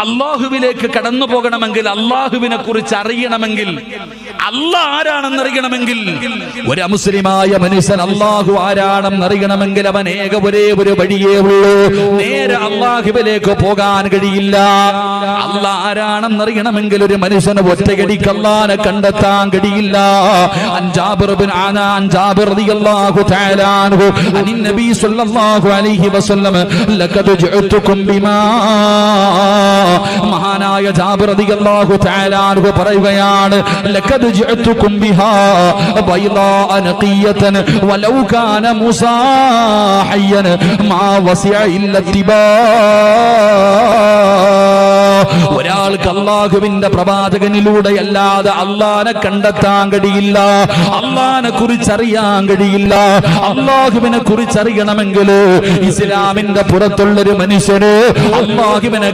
അള്ളാഹുവിലേക്ക് കടന്നു പോകണമെങ്കിൽ അള്ളാഹുവിനെ കുറിച്ച് അറിയണമെങ്കിൽ അള്ളാഹ് ആരാണെന്ന് അറിയണമെങ്കിൽ ഒരു മുസ്ലിമായ മനുഷ്യൻ അള്ളാഹു ആരാണെന്ന് അറിയണമെങ്കിൽ അവൻ ഏക ഒരേ ഒരു വഴിയേ ഉള്ളൂ. നേരെ അള്ളാഹുവിലേക്ക് പോകാൻ കഴിയില്ല. അല്ല ആരാണെന്ന് അറിയണമെങ്കിൽ ഒരു മനുഷ്യന് ഒറ്റയടിക്ക് അള്ളാനെ കണ്ടെത്താൻ കഴിയില്ല. ജാബിർ റളിയല്ലാഹു തആല നബി അലൈഹി വസല്ലം ബിമാ മഹാനായ ജാബിർ റളിയല്ലാഹു തആല പറയുകയാണ് ജഅതുകും بها بيضاء نقية ولو كان موسى حيا മാ وسع إلا اتباع ഒരാൾക്ക് അള്ളാഹുവിന്റെ പ്രവാചകനിലൂടെ അല്ലാതെ അള്ളാനെ കണ്ടെത്താൻ കഴിയില്ല. അള്ളാനെ കുറിച്ചറിയാൻ കഴിയില്ല. അള്ളാഹുവിനെ കുറിച്ചറിയണമെങ്കിൽ ഇസ്ലാമിന്റെ പുറത്തുള്ളൊരു മനുഷ്യന് അള്ളാഹുവിനെ